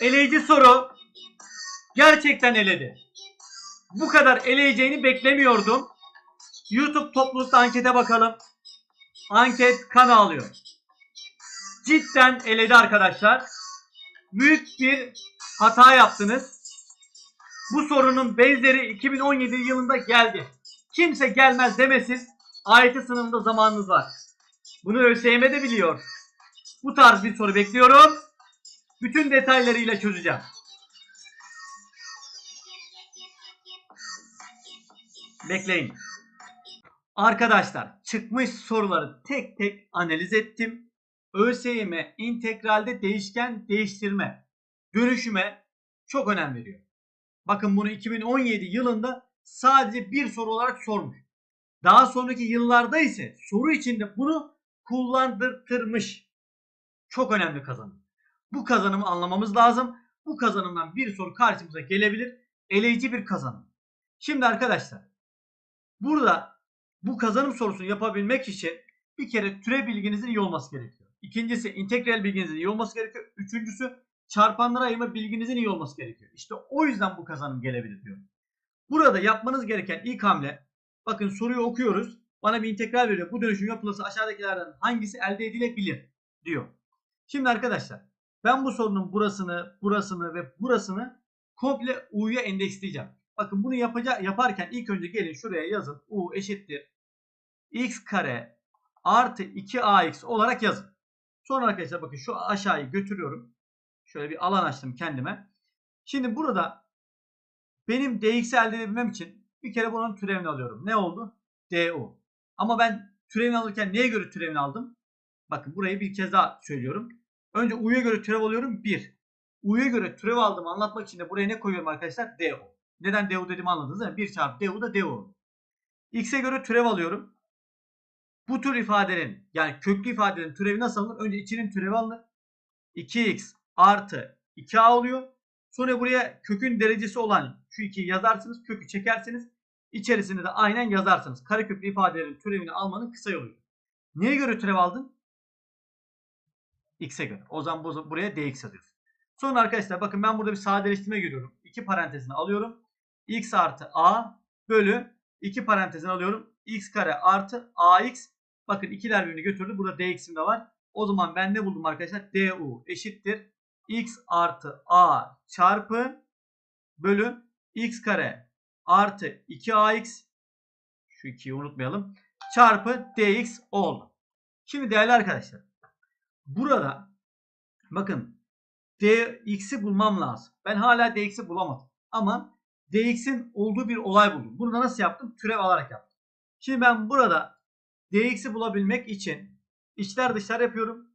Eleyici soru. Gerçekten eledi. Bu kadar eleyeceğini beklemiyordum. YouTube toplulukta ankete bakalım. Anket kan alıyor. Cidden eledi arkadaşlar. Büyük bir hata yaptınız. Bu sorunun benzeri 2017 yılında geldi. Kimse gelmez demesin. AYT sınavında zamanınız var. Bunu ÖSYM de biliyor. Bu tarz bir soru bekliyorum. Bütün detaylarıyla çözeceğim. Bekleyin. Arkadaşlar çıkmış soruları tek tek analiz ettim. ÖSYM integralde değişken değiştirme, dönüşüme çok önem veriyor. Bakın bunu 2017 yılında sadece bir soru olarak sormuş. Daha sonraki yıllarda ise soru içinde bunu kullandırtırmış. Çok önemli kazanım. Bu kazanımı anlamamız lazım. Bu kazanımdan bir soru karşımıza gelebilir. Eleyici bir kazanım. Şimdi arkadaşlar burada bu kazanım sorusunu yapabilmek için bir kere türev bilginizin iyi olması gerekiyor. İkincisi integral bilginizin iyi olması gerekiyor. Üçüncüsü çarpanlara ayırma bilginizin iyi olması gerekiyor. İşte o yüzden bu kazanım gelebilir diyorum. Burada yapmanız gereken ilk hamle bakın soruyu okuyoruz. Bana bir integral veriyor. Bu dönüşüm yapılırsa aşağıdakilerden hangisi elde edilebilir diyor. Şimdi arkadaşlar ben bu sorunun burasını, burasını ve burasını komple u'ya endeksleyeceğim. Bakın bunu yapaca yaparken ilk önce gelin şuraya yazın. u eşittir x kare artı 2ax olarak yazın. Sonra arkadaşlar bakın şu aşağıyı götürüyorum. Şöyle bir alan açtım kendime. Şimdi burada benim dx'i elde edebilmem için bir kere bunun türevini alıyorum. Ne oldu? du. Ama ben türevini alırken neye göre türevini aldım? Bakın burayı bir kez daha söylüyorum. Önce u'ya göre türev alıyorum 1. U'ya göre türev aldım anlatmak için de buraya ne koyuyorum arkadaşlar? du. Neden du dediğimi anladınız değil mi? 1 çarpı du da du. x'e göre türev alıyorum. Bu tür ifadenin yani köklü ifadenin türevi nasıl alınır? Önce içinin türevi alınır. 2x artı 2a oluyor. Sonra buraya kökün derecesi olan şu 2'yi yazarsınız. Kökü çekersiniz. İçerisinde de aynen yazarsınız. Kareköklü ifadelerin türevini almanın kısa yolu. Neye göre türev aldın? X'e göre. O zaman bu- buraya dx yazıyoruz. Sonra arkadaşlar bakın ben burada bir sadeleştirme görüyorum. İki parantezini alıyorum. x artı a bölü iki parantezini alıyorum. x kare artı ax. Bakın ikiler birbirini götürdü. Burada dx'im de var. O zaman ben ne buldum arkadaşlar? du eşittir. x artı a çarpı bölü x kare artı 2ax şu 2'yi unutmayalım. Çarpı dx oldu. Şimdi değerli arkadaşlar. Burada bakın dx'i bulmam lazım. Ben hala dx'i bulamadım. Ama dx'in olduğu bir olay buldum. Bunu da nasıl yaptım? Türev alarak yaptım. Şimdi ben burada dx'i bulabilmek için içler dışlar yapıyorum.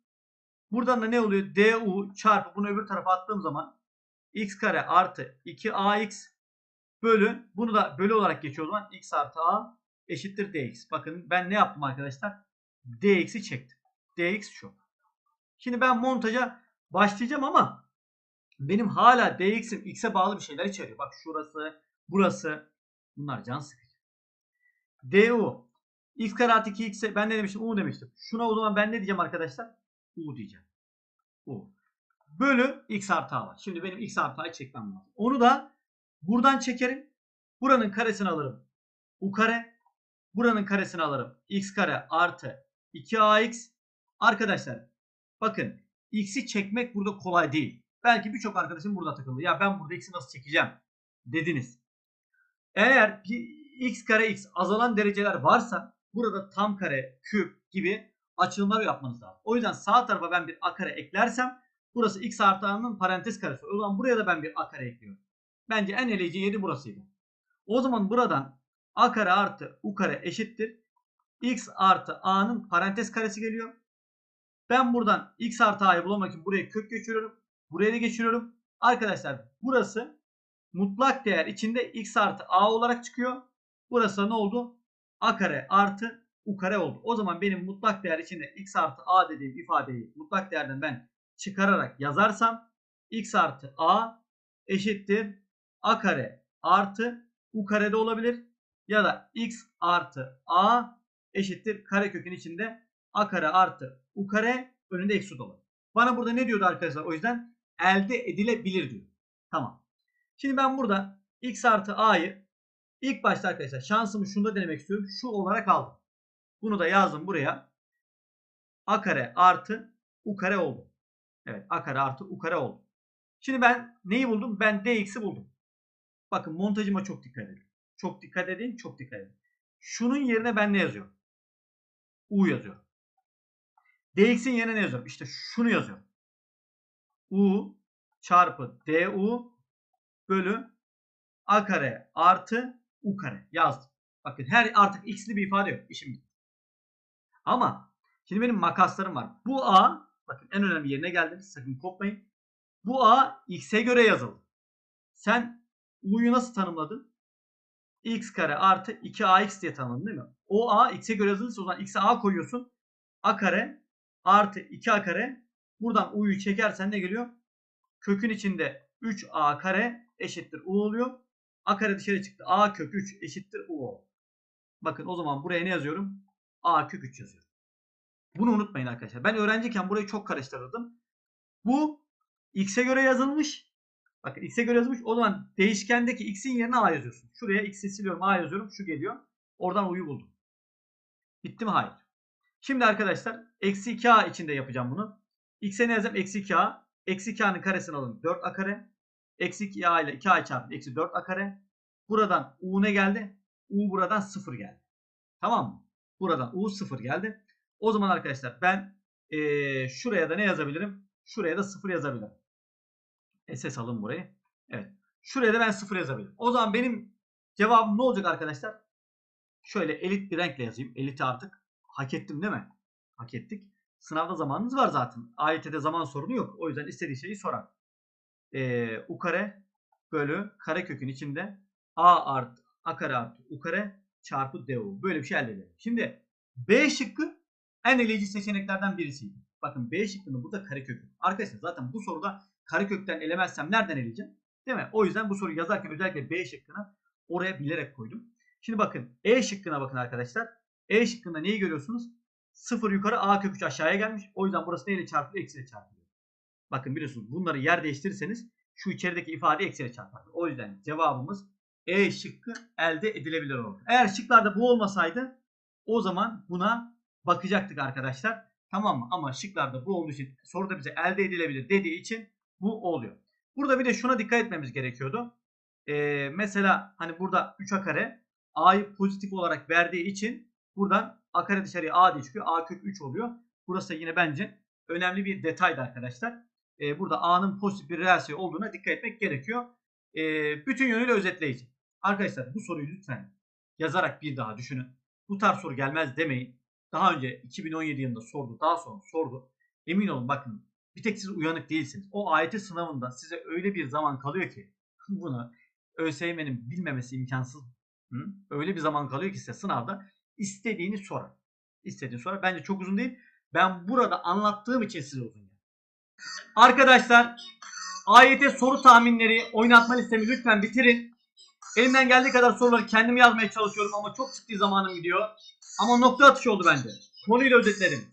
Buradan da ne oluyor? du çarpı bunu öbür tarafa attığım zaman x kare artı 2ax bölü bunu da bölü olarak geçiyor o zaman x artı a eşittir dx. Bakın ben ne yaptım arkadaşlar? dx'i çektim. dx şu. Şimdi ben montaja başlayacağım ama benim hala dx'im x'e bağlı bir şeyler içeriyor. Bak şurası, burası. Bunlar can sıkıcı. du x kare artı 2x'e ben ne demiştim? u demiştim. Şuna o zaman ben ne diyeceğim arkadaşlar? u diyeceğim. u. Bölü x artı a var. Şimdi benim x artı a'yı çekmem lazım. Onu da buradan çekerim. Buranın karesini alırım. u kare. Buranın karesini alırım. x kare artı 2ax. Arkadaşlar bakın x'i çekmek burada kolay değil. Belki birçok arkadaşım burada takıldı. Ya ben burada x'i nasıl çekeceğim dediniz. Eğer x kare x azalan dereceler varsa burada tam kare, küp gibi açılımlar yapmanız lazım. O yüzden sağ tarafa ben bir a kare eklersem burası x artı parantez karesi. O zaman buraya da ben bir a kare ekliyorum. Bence en eleyici yeri burasıydı. O zaman buradan a kare artı u kare eşittir. x artı a'nın parantez karesi geliyor. Ben buradan x artı a'yı bulmak için buraya kök geçiriyorum. Buraya da geçiriyorum. Arkadaşlar burası mutlak değer içinde x artı a olarak çıkıyor. Burası ne oldu? a kare artı u kare oldu. O zaman benim mutlak değer içinde x artı a dediğim ifadeyi mutlak değerden ben çıkararak yazarsam x artı a eşittir a kare artı u kare de olabilir. Ya da x artı a eşittir karekökün içinde a kare artı u kare önünde eksi dolu. Bana burada ne diyordu arkadaşlar? O yüzden elde edilebilir diyor. Tamam. Şimdi ben burada x artı a'yı ilk başta arkadaşlar şansımı şunda denemek istiyorum. Şu olarak aldım. Bunu da yazdım buraya. a kare artı u kare oldu. Evet a kare artı u kare oldu. Şimdi ben neyi buldum? Ben dx'i buldum. Bakın montajıma çok dikkat edin. Çok dikkat edin, çok dikkat edin. Şunun yerine ben ne yazıyorum? U yazıyorum. dx'in yerine ne yazıyorum? İşte şunu yazıyorum. u çarpı du bölü a kare artı u kare yazdım. Bakın her artık x'li bir ifade yok. İşim bitti. Ama şimdi benim makaslarım var. Bu a bakın en önemli yerine geldiniz. Sakın kopmayın. Bu a x'e göre yazıldı. Sen u'yu nasıl tanımladın? x kare artı 2ax diye tanımladın değil mi? O a x'e göre yazılırsa o zaman x'e a koyuyorsun. a kare artı 2a kare buradan u'yu çekersen ne geliyor? Kökün içinde 3a kare eşittir u oluyor. a kare dışarı çıktı. a kök 3 eşittir u oldu. Bakın o zaman buraya ne yazıyorum? a kök 3 yazıyorum. Bunu unutmayın arkadaşlar. Ben öğrenciyken burayı çok karıştırırdım. Bu x'e göre yazılmış. Bakın x'e göre yazılmış. O zaman değişkendeki x'in yerine a yazıyorsun. Şuraya x'i siliyorum a yazıyorum. Şu geliyor. Oradan u'yu buldum. Bitti mi? Hayır. Şimdi arkadaşlar eksi 2a içinde yapacağım bunu. x'e ne yazacağım? Eksi 2a. Eksi 2a'nın karesini alın. 4a kare. Eksi 2a ile 2a çarpı eksi 4a kare. Buradan u ne geldi? u buradan 0 geldi. Tamam mı? Buradan u 0 geldi. O zaman arkadaşlar ben eee, şuraya da ne yazabilirim? Şuraya da 0 yazabilirim. SS alın burayı. Evet. Şuraya da ben 0 yazabilirim. O zaman benim cevabım ne olacak arkadaşlar? Şöyle elit bir renkle yazayım. Eliti artık hak ettim değil mi? Hak ettik. Sınavda zamanınız var zaten. AYT'de zaman sorunu yok. O yüzden istediği şeyi sorar. Ee, u kare bölü karekökün içinde a artı a kare artı u kare çarpı du. Böyle bir şey elde edelim. Şimdi B şıkkı en eleyici seçeneklerden birisiydi. Bakın B şıkkında burada karekök. Arkadaşlar zaten bu soruda karekökten elemezsem nereden eleyeceğim? Değil mi? O yüzden bu soruyu yazarken özellikle B şıkkını oraya bilerek koydum. Şimdi bakın E şıkkına bakın arkadaşlar. E şıkkında neyi görüyorsunuz? 0 yukarı A kök 3 aşağıya gelmiş. O yüzden burası neyle çarpılıyor? Eksiyle çarpılıyor. Bakın biliyorsunuz bunları yer değiştirirseniz şu içerideki ifade eksiyle çarpar. O yüzden cevabımız E şıkkı elde edilebilir olur. Eğer şıklarda bu olmasaydı o zaman buna bakacaktık arkadaşlar. Tamam mı? Ama şıklarda bu olduğu için soruda bize elde edilebilir dediği için bu oluyor. Burada bir de şuna dikkat etmemiz gerekiyordu. Ee, mesela hani burada 3a kare a'yı pozitif olarak verdiği için buradan a kare dışarıya a diye çıkıyor. a kök 3 oluyor. Burası yine bence önemli bir detaydı arkadaşlar. Ee, burada a'nın pozitif bir reel sayı olduğuna dikkat etmek gerekiyor. Ee, bütün yönüyle özetleyici. Arkadaşlar bu soruyu lütfen yazarak bir daha düşünün. Bu tarz soru gelmez demeyin. Daha önce 2017 yılında sordu. Daha sonra sordu. Emin olun bakın bir tek siz uyanık değilsiniz. O AYT sınavında size öyle bir zaman kalıyor ki bunu ÖSYM'nin bilmemesi imkansız. Hı? Öyle bir zaman kalıyor ki size sınavda istediğini sorar. İstediğini sorar. Bence çok uzun değil. Ben burada anlattığım için size uzun. geldi. Arkadaşlar AYT soru tahminleri oynatma listemi lütfen bitirin. Elimden geldiği kadar soruları kendim yazmaya çalışıyorum ama çok ciddi zamanım gidiyor. Ama nokta atışı oldu bence. Konuyla özetledim.